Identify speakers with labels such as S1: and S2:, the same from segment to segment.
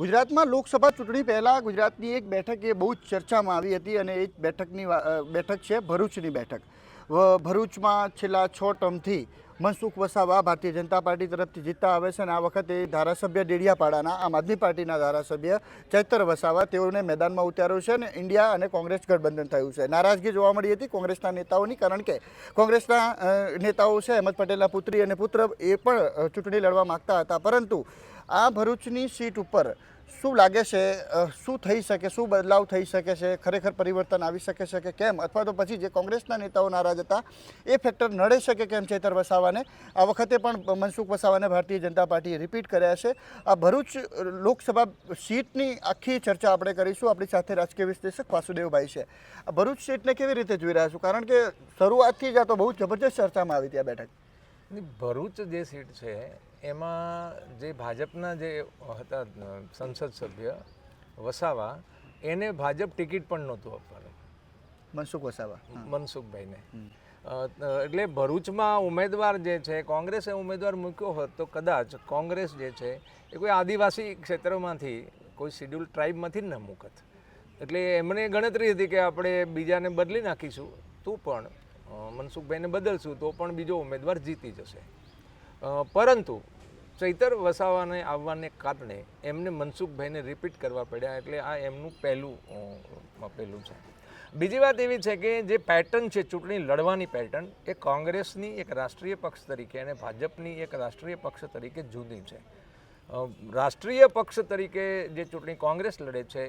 S1: ગુજરાતમાં લોકસભા ચૂંટણી પહેલાં ગુજરાતની એક બેઠક એ બહુ જ ચર્ચામાં આવી હતી અને એ બેઠકની બેઠક છે ભરૂચની બેઠક. ભરૂચમાં છેલ્લા છ ટર્મથી મનસુખ વસાવા ભારતીય જનતા પાર્ટી તરફથી જીતતા આવે છે અને આ વખતે ધારાસભ્ય ડેડિયાપાડાના, આમ આદમી પાર્ટીના ધારાસભ્ય ચૈતર વસાવા તેઓને મેદાનમાં ઉતાર્યો છે અને ઇન્ડિયા અને કોંગ્રેસ ગઠબંધન થયું છે. નારાજગી જોવા મળી હતી કોંગ્રેસના નેતાઓની કારણ કે કોંગ્રેસના નેતાઓ છે અહેમદ પટેલના પુત્રી અને પુત્ર એ પણ ચૂંટણી લડવા માગતા હતા. પરંતુ આ ભરૂચની સીટ ઉપર શું લાગે છે શું થઈ શકે, શું બદલાવ થઈ શકે છે, ખરેખર પરિવર્તન આવી શકે છે કે કેમ? અથવા તો પછી જે કોંગ્રેસના નેતાઓ નારાજ હતા, એ ફેક્ટર નડે શકે કેમ ચેતર વસાવાને? આ વખતે પણ મનસુખ વસાવાને ભારતીય જનતા પાર્ટીએ રિપીટ કર્યા છે. આ ભરૂચ લોકસભા સીટની આખી ચર્ચા આપણે કરીશું. આપણી સાથે રાજકીય વિશ્લેષક વાસુદેવભાઈ છે. આ ભરૂચ સીટને કેવી રીતે જોઈ રહ્યા છું? કારણ કે શરૂઆતથી જ આ તો બહુ જબરજસ્ત ચર્ચામાં આવી આ બેઠક.
S2: ભરૂચ જે સીટ છે એમાં જે ભાજપના જે હતા સંસદ સભ્ય વસાવા એને ભાજપ ટિકિટ પણ નહોતું આપવાનું.
S1: મનસુખ વસાવા
S2: મનસુખભાઈને. એટલે ભરૂચમાં ઉમેદવાર જે છે કોંગ્રેસે ઉમેદવાર મૂક્યો હોત તો કદાચ કોંગ્રેસ જે છે એ કોઈ આદિવાસી ક્ષેત્રમાંથી કોઈ શિડ્યુલ ટ્રાઇબમાંથી જ ન મૂકત. એટલે એમને ગણતરી હતી કે આપણે બીજાને બદલી નાખીશું તું પણ મનસુખભાઈને બદલશું તો પણ બીજો ઉમેદવાર જીતી જશે. પરંતુ ચૈતર વસાવાને આવવાને કારણે એમને મનસુખભાઈને રિપીટ કરવા પડ્યા એટલે આ એમનું પહેલું પહેલું છે. બીજી વાત એવી છે કે જે પેટર્ન છે, ચૂંટણી લડવાની પેટર્ન એ કોંગ્રેસની એક રાષ્ટ્રીય પક્ષ તરીકે અને ભાજપની એક રાષ્ટ્રીય પક્ષ તરીકે જુદી છે. રાષ્ટ્રીય પક્ષ તરીકે જે ચૂંટણી કોંગ્રેસ લડે છે,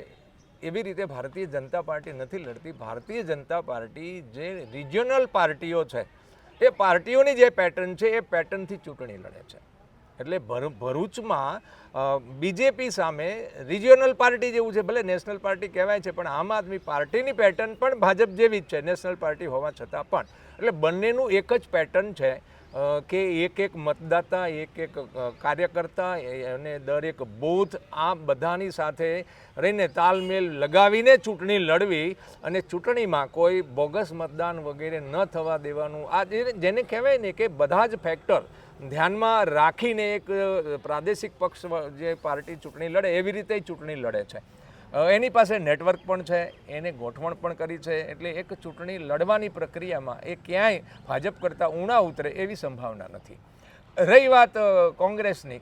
S2: એવી રીતે ભારતીય જનતા પાર્ટી નથી લડતી. ભારતીય જનતા પાર્ટી જે રિજિયોનલ પાર્ટીઓ છે એ પાર્ટીઓની જે પેટર્ન છે, એ પેટર્નથી ચૂંટણી લડે છે. એટલે ભરૂ- ભરૂચમાં બીજેપી સામે રિજિયોનલ પાર્ટી જેવું છે, ભલે નેશનલ પાર્ટી કહેવાય છે, પણ આમ આદમી પાર્ટીની પેટર્ન પણ ભાજપ જેવી જ છે, નેશનલ પાર્ટી હોવા છતાં પણ. એટલે બંનેનું એક જ પેટર્ન છે કે એક એક મતદાતા, એક એક કાર્યકર્તા અને દરેક બૂથ આ બધાની સાથે રહીને તાલમેલ લગાવીને ચૂંટણી લડવી અને ચૂંટણીમાં કોઈ બોગસ મતદાન વગેરે ન થવા દેવાનું. આ જેને કહેવાય ને કે બધા જ ફેક્ટર ધ્યાનમાં રાખીને એક પ્રાદેશિક પક્ષ જે પાર્ટી ચૂંટણી લડે એવી રીતે ચૂંટણી લડે છે. એની પાસે નેટવર્ક પણ છે, એને ગોઠવણ પણ કરી છે, એટલે એક ચૂંટણી લડવાની પ્રક્રિયામાં એ ક્યાંય ભાજપ કરતાં ઊણા ઉતરે એવી સંભાવના નથી. રહી વાત કોંગ્રેસની.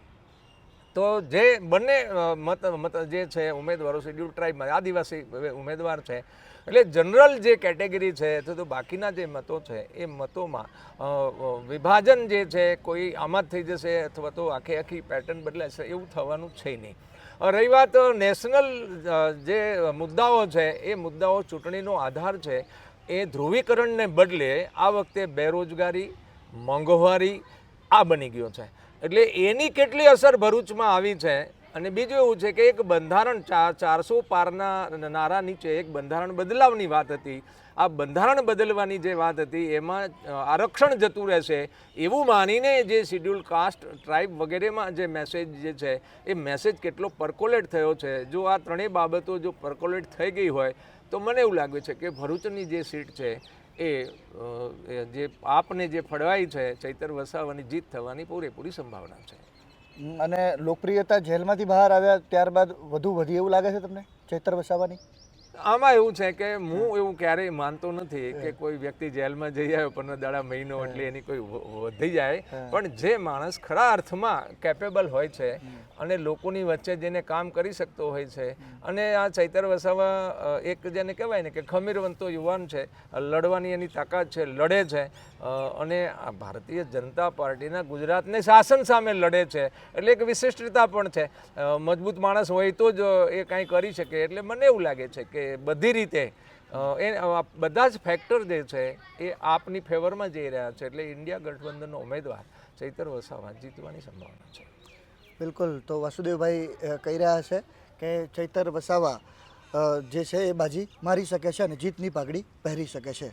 S2: તો જે બંને મત મત જે છે, ઉમેદવારો શેડ્યુલ ટ્રાઇબમાં, આદિવાસી ઉમેદવાર છે, એટલે જનરલ જે કેટેગરી છે, અથવા તો બાકીના જે મતો છે, એ મતોમાં વિભાજન જે છે, કોઈ આમાં જ થઈ જશે અથવા તો આખી આખી પેટર્ન બદલાશે, એવું થવાનું છે નહીં. રહી વાત નેશનલ જે મુદ્દાઓ છે, એ મુદ્દાઓ ચૂંટણીનો આધાર છે, એ ધ્રુવીકરણને બદલે આ વખતે બેરોજગારી, મોંઘવારી આ બની ગયો છે. એટલે એની કેટલી અસર ભરૂચમાં આવી છે અને બીજું એવું છે કે એક બંધારણ ચાર ચારસો પારના નારા નીચે એક બંધારણ બદલાવની વાત હતી. આ બંધારણ બદલવાની જે વાત હતી, એમાં આરક્ષણ જતું રહેશે એવું માનીને જે શિડ્યુલ કાસ્ટ ટ્રાઇબ વગેરેમાં જે મેસેજ જે છે, એ મેસેજ કેટલો પરકોલેટ થયો છે. જો આ ત્રણેય બાબતો જો પરકોલેટ થઈ ગઈ હોય, તો મને એવું લાગે છે કે ભરૂચની જે સીટ છે એ જે આપને જે ફળવાઈ છે, ચૈતર વસાવાની જીત થવાની પૂરેપૂરી સંભાવના છે.
S1: અને લોકપ્રિયતા જેલમાંથી બહાર આવ્યા ત્યારબાદ વધુ વધી એવું લાગે છે તમને? ચેતર વસાવાની?
S2: આમાં એવું છે કે હું એવું ક્યારેય માનતો નથી કે કોઈ વ્યક્તિ જેલમાં જઈ આવ્યો પંદર દાડા મહિનો એટલે એની કોઈ વધી જાય. પણ જે માણસ ખરા અર્થમાં કેપેબલ હોય છે અને લોકોની વચ્ચે જેને કામ કરી શકતો હોય છે અને આ ચૈતર વસાવા એક જેને કહેવાય ને કે ખમીરવંતો યુવાન છે લડવાની એની તાકાત છે લડે છે અને આ ભારતીય જનતા પાર્ટીના ગુજરાતને શાસન સામે લડે છે, એટલે એક વિશિષ્ટતા પણ છે. મજબૂત માણસ હોય તો જ એ કાંઈ કરી શકે, એટલે મને એવું લાગે છે કે બધી રીતે એ બધા જ ફેક્ટર જે છે એ આપની ફેવરમાં જઈ રહ્યા છે, એટલે ઇન્ડિયા ગઠબંધનનો ઉમેદવાર ચૈતર વસાવા જીતવાની સંભાવના છે.
S1: બિલકુલ. તો વાસુદેવભાઈ કહી રહ્યા છે કે ચૈતર વસાવા જે છે એ બાજી મારી શકે છે અને જીતની પાઘડી પહેરી શકે છે.